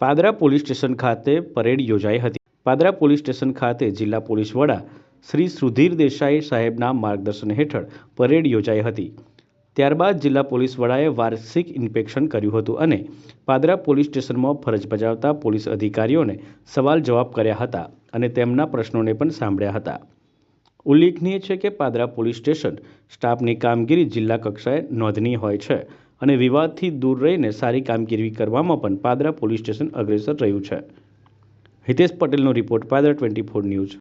Padra police station ખાતે parade યોજાઈ હતી. પાદરા પોલીસ સ્ટેશન ખાતે જિલ્લા પોલીસ વડા શ્રી સુધીર દેસાઈ સાહેબના માર્ગદર્શન હેઠળ પરેડ યોજાઈ હતી. ત્યારબાદ જિલ્લા પોલીસ વડાએ વાર્ષિક ઇન્સ્પેક્શન કર્યું હતું અને પાદરા પોલીસ સ્ટેશનમાં ફરજ બજાવતા પોલીસ અધિકારીઓને સવાલ જવાબ કર્યા હતા અને તેમના પ્રશ્નોને પણ સાંભળ્યા હતા. ઉલ્લેખનીય છે કે પાદરા પોલીસ સ્ટેશન સ્ટાફની કામગીરી જિલ્લા કક્ષાએ નોંધનીય હોય છે. અને વિવાદથી દૂર રહીને સારી કામગીરી કરવામાં પણ પાદરા પોલીસ સ્ટેશન અગ્રેસર રહ્યું છે. હિતેશ પટેલનો report Padra twenty four news.